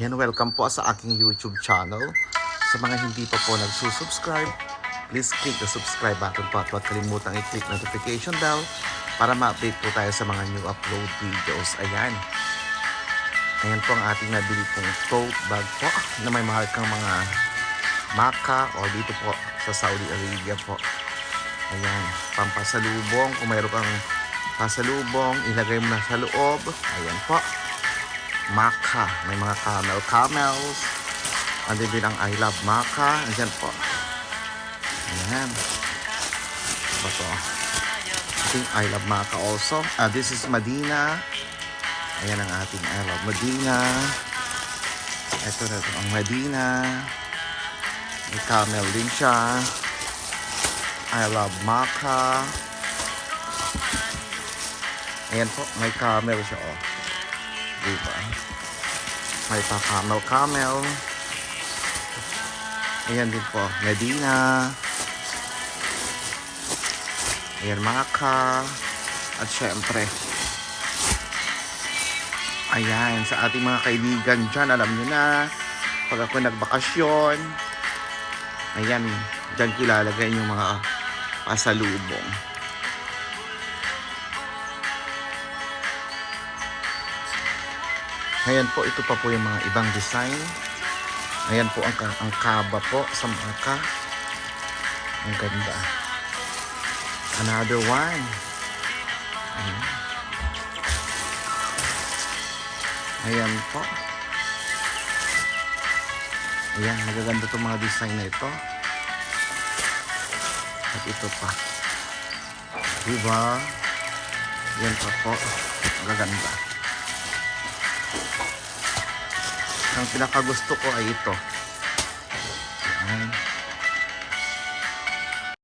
Ayan, welcome po sa aking YouTube channel. Sa mga hindi pa po nagsusubscribe, please click the subscribe button po at huwag kalimutang i-click notification bell para ma-update po tayo sa mga new upload videos. Ayan. Ayan po ang ating nabili pong tote bag po na may markang mga Maka o dito po sa Saudi Arabia po. Ayan, pampasalubong. Kung mayroon kang pasalubong, ilagay mo na sa loob. Ayan po. Maka. May mga camel camels. Andun din ang I love Maka. Ayan po. Ayan. Ba to? I think I love Maka also. Ah, this is Medina. Ayan ang ating I love Medina. Ito na ito ang Medina. May camel din siya. I love Maka. Ayan po, may camel siya oh. Diba? May pa camel camel. Ayan din po, Medina. Ayan, Maka. At syempre, ayan, sa ating mga kaibigan dyan, alam nyo na, pag ako nagbakasyon, ayan, dyan ko ilalagay yung mga pasalubong. Ayan po, ito pa po yung mga ibang design. Ayan po ang, ang kaba po sa maka. Ang ganda. Another one. Ayan. Ayan po. Ayan, magaganda itong mga design na ito. At ito pa. Diba? Yan pa po. Magaganda. Ang pinakagusto ko ay ito. Ayan.